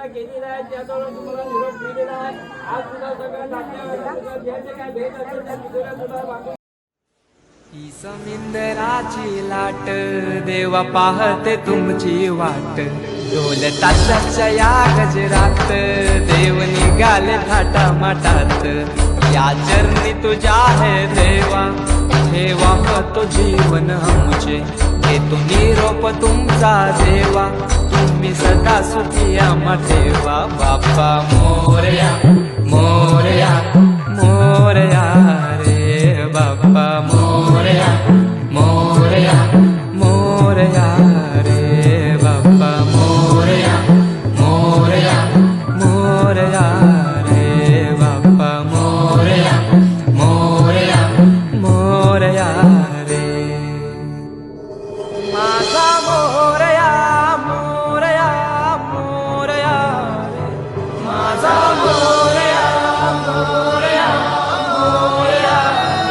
सुद्धा दिलेला आहे. त्याच्यावर तुम्हाला निरोप दिलेला आहे. आज सुद्धा सगळ्या नाट्य काय भेट असेल त्या तिजोऱ्या सुद्धा बांधून ही समिंदराची लाट देवा पाहते तुमची वाट. ढोल ताशाच्या या गजरात देव निघाले थाटा माटात या चरणी तुझ्या हे देवा ठेवा तो जीवन आमचे? घेतो निरोप तुमचा देवा तुम्ही सुखिया मदेवा बापा मोरया मोरया मोरया रे बापा